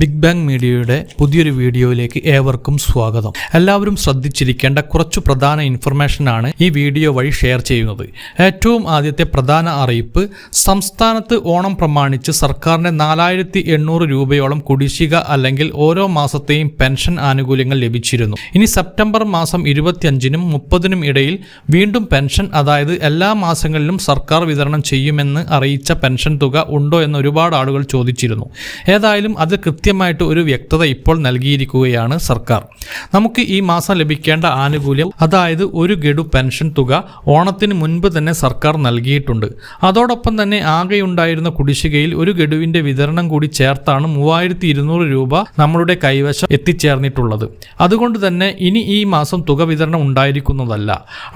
Big bang മീഡിയയുടെ പുതിയൊരു വീഡിയോയിലേക്ക് ഏവർക്കും സ്വാഗതം. എല്ലാവരും ശ്രദ്ധിച്ചിരിക്കേണ്ട കുറച്ച് പ്രധാന ഇൻഫർമേഷൻ ആണ് ഈ വീഡിയോ വഴി ഷെയർ ചെയ്യുന്നത്. ഏറ്റവും ആദ്യത്തെ പ്രധാന അറിയിപ്പ് സംസ്ഥാനത്ത് ഓണം പ്രമാണിച്ച് സർക്കാരിന് നാലായിരത്തി എണ്ണൂറ് രൂപയോളം കുടിശ്ശിക അല്ലെങ്കിൽ ഓരോ മാസത്തെയും പെൻഷൻ ആനുകൂല്യങ്ങൾ ലഭിച്ചിരുന്നു. ഇനി സെപ്റ്റംബർ മാസം ഇരുപത്തിയഞ്ചിനും മുപ്പതിനും ഇടയിൽ വീണ്ടും പെൻഷൻ അതായത് എല്ലാ മാസങ്ങളിലും സർക്കാർ വിതരണം ചെയ്യുമെന്ന് അറിയിച്ച പെൻഷൻ തുക ഉണ്ടോ എന്ന് ഒരുപാട് ആളുകൾ ചോദിച്ചിരുന്നു. ഏതായാലും അത് കൃത്യമായിട്ട് ഒരു വ്യക്തത ഇപ്പോൾ നൽകിയിരിക്കുകയാണ് സർക്കാർ. നമുക്ക് ഈ മാസം ലഭിക്കേണ്ട ആനുകൂല്യം അതായത് ഒരു ഗഡു പെൻഷൻ തുക ഓണത്തിന് മുൻപ് തന്നെ സർക്കാർ നൽകിയിട്ടുണ്ട്. അതോടൊപ്പം തന്നെ ആകെയുണ്ടായിരുന്ന കുടിശ്ശികയിൽ ഒരു ഗഡുവിന്റെ വിതരണം കൂടി ചേർത്താണ് മൂവായിരത്തി ഇരുന്നൂറ് രൂപ നമ്മളുടെ കൈവശം എത്തിച്ചേർന്നിട്ടുള്ളത്. അതുകൊണ്ട് തന്നെ ഇനി ഈ മാസം തുക വിതരണം ഉണ്ടായിരിക്കുന്നതല്ല.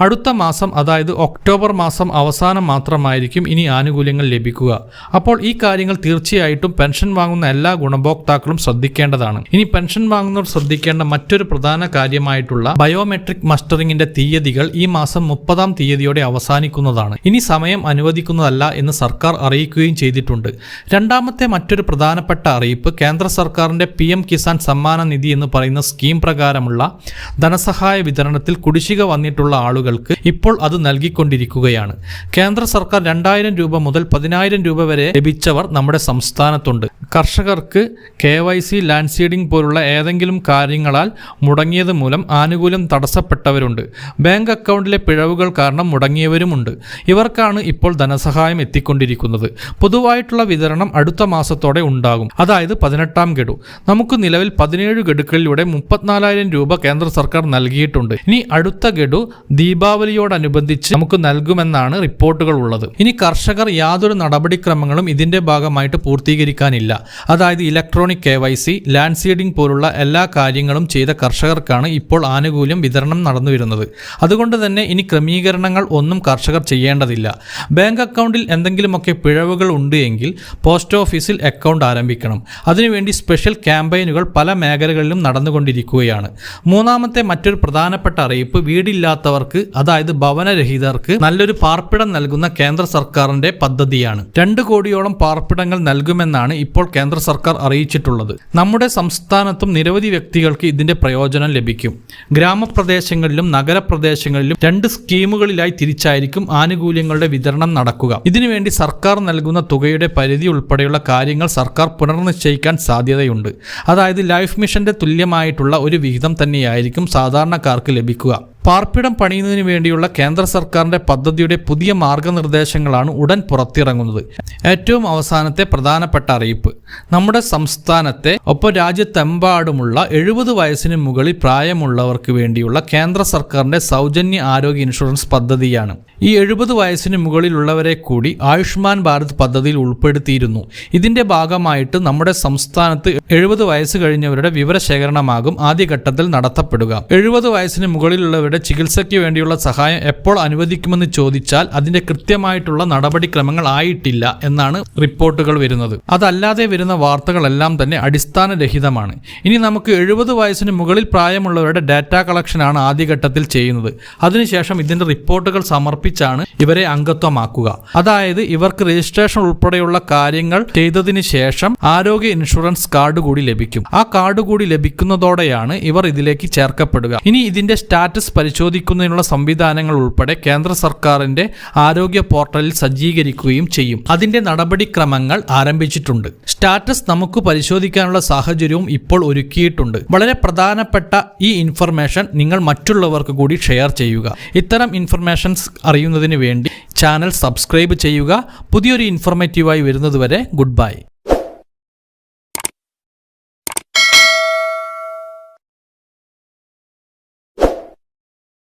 അടുത്ത മാസം അതായത് ഒക്ടോബർ മാസം അവസാനം മാത്രമായിരിക്കും ഇനി ആനുകൂല്യങ്ങൾ ലഭിക്കുക. അപ്പോൾ ഈ കാര്യങ്ങൾ തീർച്ചയായിട്ടും പെൻഷൻ വാങ്ങുന്ന എല്ലാ ഗുണഭോക്താക്കളും ശ്രദ്ധിക്കേണ്ടതാണ്. ഇനി പെൻഷൻ വാങ്ങുന്നവർ ശ്രദ്ധിക്കേണ്ട മറ്റൊരു പ്രധാന കാര്യമായിട്ടുള്ള ബയോമെട്രിക് മസ്റ്ററിംഗിന്റെ തീയതികൾ ഈ മാസം മുപ്പതാം തീയതിയോടെ അവസാനിക്കുന്നതാണ്. ഇനി സമയം അനുവദിക്കുന്നതല്ല എന്ന് സർക്കാർ അറിയിക്കുകയും ചെയ്തിട്ടുണ്ട്. രണ്ടാമത്തെ മറ്റൊരു പ്രധാനപ്പെട്ട അറിയിപ്പ് കേന്ദ്ര സർക്കാരിന്റെ പി കിസാൻ സമ്മാന നിധി എന്ന് പറയുന്ന സ്കീം പ്രകാരമുള്ള ധനസഹായ വിതരണത്തിൽ കുടിശ്ശിക വന്നിട്ടുള്ള ആളുകൾക്ക് ഇപ്പോൾ അത് നൽകിക്കൊണ്ടിരിക്കുകയാണ്. കേന്ദ്ര സർക്കാർ രണ്ടായിരം രൂപ മുതൽ പതിനായിരം രൂപ വരെ ലഭിച്ചവർ നമ്മുടെ സംസ്ഥാനത്തുണ്ട്. കർഷകർക്ക് K Y C land seeding പോലുള്ള ഏതെങ്കിലും കാര്യങ്ങളാൽ മുടങ്ങിയത് മൂലം ആനുകൂല്യം തടസ്സപ്പെട്ടവരുണ്ട്. ബാങ്ക് അക്കൗണ്ടിലെ പിഴവുകൾ കാരണം മുടങ്ങിയവരുമുണ്ട്. ഇവർക്കാണ് ഇപ്പോൾ ധനസഹായം എത്തിക്കൊണ്ടിരിക്കുന്നത്. പൊതുവായിട്ടുള്ള വിതരണം അടുത്ത മാസത്തോടെ ഉണ്ടാകും. അതായത് പതിനെട്ടാം ഗഡു. നമുക്ക് നിലവിൽ പതിനേഴ് ഗഡുക്കളിലൂടെ മുപ്പത്തിനാലായിരം രൂപ കേന്ദ്ര സർക്കാർ നൽകിയിട്ടുണ്ട്. ഇനി അടുത്ത ഗഡു ദീപാവലിയോടനുബന്ധിച്ച് നമുക്ക് നൽകുമെന്നാണ് റിപ്പോർട്ടുകൾ ഉള്ളത്. ഇനി കർഷകർ യാതൊരു നടപടിക്രമങ്ങളും ഇതിന്റെ ഭാഗമായിട്ട് പൂർത്തീകരിക്കാനില്ല. അതായത് electronic K Y C land seeding പോലുള്ള എല്ലാ കാര്യങ്ങളും ചെയ്ത കർഷകർക്കാണ് ഇപ്പോൾ ആനുകൂല്യം വിതരണം നടന്നു വരുന്നത് അതുകൊണ്ട് തന്നെ ഇനി ക്രമീകരണങ്ങൾ ഒന്നും കർഷകർ ചെയ്യേണ്ടതില്ല. ബാങ്ക് അക്കൗണ്ടിൽ എന്തെങ്കിലുമൊക്കെ പിഴവുകൾ ഉണ്ട് എങ്കിൽ പോസ്റ്റ് ഓഫീസിൽ അക്കൗണ്ട് ആരംഭിക്കണം. അതിനുവേണ്ടി സ്പെഷ്യൽ ക്യാമ്പയിനുകൾ പല മേഖലകളിലും നടന്നുകൊണ്ടിരിക്കുകയാണ്. മൂന്നാമത്തെ മറ്റൊരു പ്രധാനപ്പെട്ട അറിയിപ്പ് വീടില്ലാത്തവർക്ക് അതായത് ഭവനരഹിതർക്ക് നല്ലൊരു പാർപ്പിടം നൽകുന്ന കേന്ദ്ര സർക്കാരിന്റെ പദ്ധതിയാണ്. രണ്ട് കോടിയോളം പാർപ്പിടങ്ങൾ നൽകുമെന്നാണ് ഇപ്പോൾ കേന്ദ്ര സർക്കാർ അറിയിച്ചിട്ടുള്ളത്. നമ്മുടെ സംസ്ഥാനത്തും നിരവധി വ്യക്തികൾക്ക് ഇതിന്റെ പ്രയോജനം ലഭിക്കും. ഗ്രാമപ്രദേശങ്ങളിലും നഗരപ്രദേശങ്ങളിലും രണ്ട് സ്കീമുകളിലായി തിരിച്ചായിരിക്കും ആനുകൂല്യങ്ങളുടെ വിതരണം നടക്കുക. ഇതിനുവേണ്ടി സർക്കാർ നൽകുന്ന തുകയുടെ പരിധി ഉൾപ്പെടെയുള്ള കാര്യങ്ങൾ സർക്കാർ പുനർനിശ്ചയിക്കാൻ സാധ്യതയുണ്ട്. അതായത് ലൈഫ് മിഷന്റെ തുല്യമായിട്ടുള്ള ഒരു വിഹിതം തന്നെയായിരിക്കും സാധാരണക്കാർക്ക് ലഭിക്കുക. പാർപ്പിടം പണിയുന്നതിന് വേണ്ടിയുള്ള കേന്ദ്ര സർക്കാരിന്റെ പദ്ധതിയുടെ പുതിയ മാർഗനിർദ്ദേശങ്ങളാണ് ഉടൻ പുറത്തിറങ്ങുന്നത്. ഏറ്റവും അവസാനത്തെ പ്രധാനപ്പെട്ട അറിയിപ്പ്. നമ്മുടെ സംസ്ഥാനത്തെ ഒപ്പം രാജ്യത്തെമ്പാടുമുള്ള എഴുപത് വയസ്സിന് മുകളിൽ പ്രായമുള്ളവർക്ക് വേണ്ടിയുള്ള കേന്ദ്ര സർക്കാരിന്റെ സൗജന്യ ആരോഗ്യ ഇൻഷുറൻസ് പദ്ധതിയാണ്. ഈ എഴുപത് വയസ്സിന് മുകളിലുള്ളവരെ കൂടി ആയുഷ്മാൻ ഭാരത് പദ്ധതിയിൽ ഉൾപ്പെടുത്തിയിരുന്നു. ഇതിന്റെ ഭാഗമായിട്ട് നമ്മുടെ സംസ്ഥാനത്ത് എഴുപത് വയസ്സ് കഴിഞ്ഞവരുടെ വിവരശേഖരണമാകും ആദ്യഘട്ടത്തിൽ നടത്തപ്പെടുക. എഴുപത് വയസ്സിന് മുകളിലുള്ളവരുടെ ചികിത്സയ്ക്ക് വേണ്ടിയുള്ള സഹായം എപ്പോൾ അനുവദിക്കുമെന്ന് ചോദിച്ചാൽ അതിന്റെ കൃത്യമായിട്ടുള്ള നടപടിക്രമങ്ങൾ ആയിട്ടില്ല എന്നാണ് റിപ്പോർട്ടുകൾ വരുന്നത്. അതല്ലാതെ വരുന്ന വാർത്തകളെല്ലാം തന്നെ അടിസ്ഥാനരഹിതമാണ്. ഇനി നമുക്ക് എഴുപത് വയസ്സിന് മുകളിൽ പ്രായമുള്ളവരുടെ ഡാറ്റ കളക്ഷനാണ് ആദ്യഘട്ടത്തിൽ ചെയ്യുന്നത്. അതിനുശേഷം ഇതിന്റെ റിപ്പോർട്ടുകൾ സമർപ്പിച്ചാണ് ഇവരെ അംഗത്വമാക്കുക. അതായത് ഇവർക്ക് രജിസ്ട്രേഷൻ ഉൾപ്പെടെയുള്ള കാര്യങ്ങൾ ചെയ്തതിനു ശേഷം ആരോഗ്യ ഇൻഷുറൻസ് കാർഡ് കൂടി ലഭിക്കും. ആ കാർഡ് കൂടി ലഭിക്കുന്നതോടെയാണ് ഇവർ ഇതിലേക്ക് ചേർക്കപ്പെടുക. ഇനി ഇതിന്റെ സ്റ്റാറ്റസ് പരിശോധിക്കുന്നതിനുള്ള സംവിധാനങ്ങൾ ഉൾപ്പെടെ കേന്ദ്ര സർക്കാരിന്റെ ആരോഗ്യ പോർട്ടലിൽ സജ്ജീകരിക്കുകയും ചെയ്യും. അതിന്റെ നടപടിക്രമങ്ങൾ ആരംഭിച്ചിട്ടുണ്ട്. സ്റ്റാറ്റസ് നമുക്ക് പരിശോധിക്കാനുള്ള സാഹചര്യവും ഇപ്പോൾ ഒരുക്കിയിട്ടുണ്ട്. വളരെ പ്രധാനപ്പെട്ട ഈ ഇൻഫർമേഷൻ നിങ്ങൾ മറ്റുള്ളവർക്ക് കൂടി ഷെയർ ചെയ്യുക. ഇത്തരം ഇൻഫർമേഷൻസ് അറിയുന്നതിന് വേണ്ടി ചാനൽ സബ്സ്ക്രൈബ് ചെയ്യുക. പുതിയൊരു ഇൻഫോർമേറ്റീവായി വരുന്നതുവരെ ഗുഡ് ബൈ.